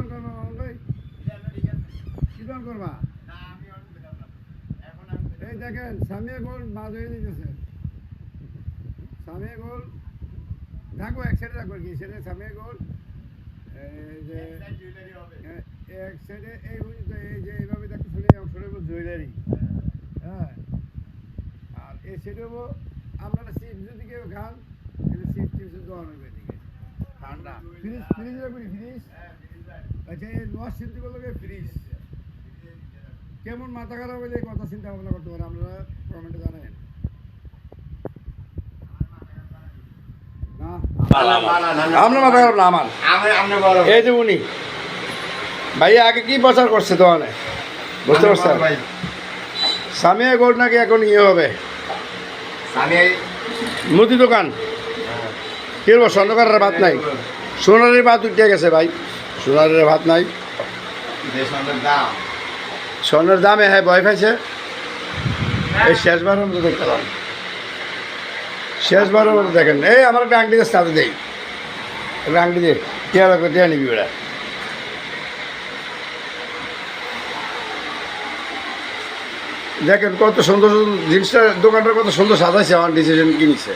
দাম করবা ভাই? করবা? এই দেখেন সামিয়া গোল বাদ হয়ে দিতেছে সামিয়া গোল থাকো এক সাইডে থাকো কি সাইডে সামিয়া গোল যে হ্যাঁ, এক সাইডে এই এই যে এইভাবে দেখতেছেন এই অংশটা হলো জুয়েলারি হ্যাঁ আর এই সাইডে হব আপনারা সিপ যদি কেউ খান তাহলে সিপ টিপস দেওয়া হবে ঠান্ডা। ফ্রিজ রাখবি ফ্রিজ আচ্ছা এই লোয়ার ফ্রিজ কেমন মাথা খারাপ এই কথা চিন্তা ভাবনা করতে পারে? আপনারা কমেন্টে জানাবেন না? আপনার মাথা খারাপ না আমার? এই যে উনি। ভাইয়া আগে কি প্রচার করছে দোকানে? বুঝতে পারছেন? সামিয়া গোল্ড নাকি এখন ইয়ে হবে? মুদি দোকান। কি বলব স্বর্ণকারের ভাত নাই। সোনারের ভাত উঠে গেছে ভাই। সোনারের ভাত নাই। স্বর্ণের দামে। হ্যাঁ ভয় পাইছে? এই শেষবারের মতো দেখতে পান শেষবারের মতো দেখেন। এই আমার দিয়ে সাথে দেই। দিয়ে টিয়া রাখো টিয়া নিবি ওরা। দেখেন কত সুন্দর সুন্দর জিনিসটা দোকানটা কত সুন্দর সাজাইছে আমার ডিসিশন কিনেছে।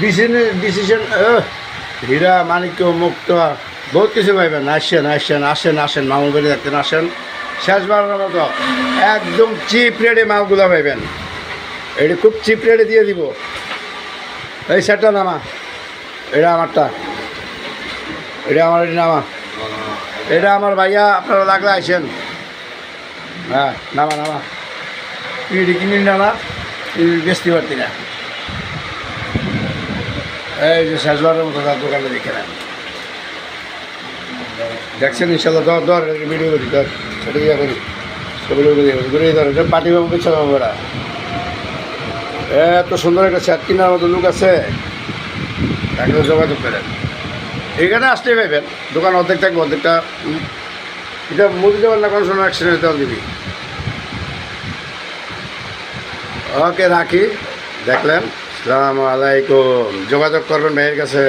ডিসিশন হীরা মানিক্য মুক্ত। বহুত কিছু পাইবেন। আসেন আসেন আসেন আসেন মামুর বাড়ি দেখতেন আসেন শেষবারের মতো একদম চিপ রেটে মালগুলো পাইবেন। এটা খুব চিপ রেটে দিয়ে দিব। এই সেটটা নামা। এটা আমারটা। এটা আমার এটা নামা। এটা আমার ভাইয়া আপনারা লাগলে আসেন। হ্যাঁ নামা নামা। তুই এটি কিনে নামা। বেচতে পারতি না। এই যে শেষবারের মতো তার দোকানে দেখে দেখছেন দর ভিডিও করি ইয়ে বাবুরা এত সুন্দর একটা সেট কেনার মতো লোক আছে। তাকে যোগাযোগ করেন। এখানে আসলেই পাইবেন। দোকান অর্ধেক থাকবে, অর্ধেকটা এটা মুদি না কোনো সময় অ্যাক্সিডেন্ট দেওয়া দিবি। ওকে, রাখি। দেখলেন। সালাম আলাইকুম। যোগাযোগ করবেন ভাইয়ের কাছে।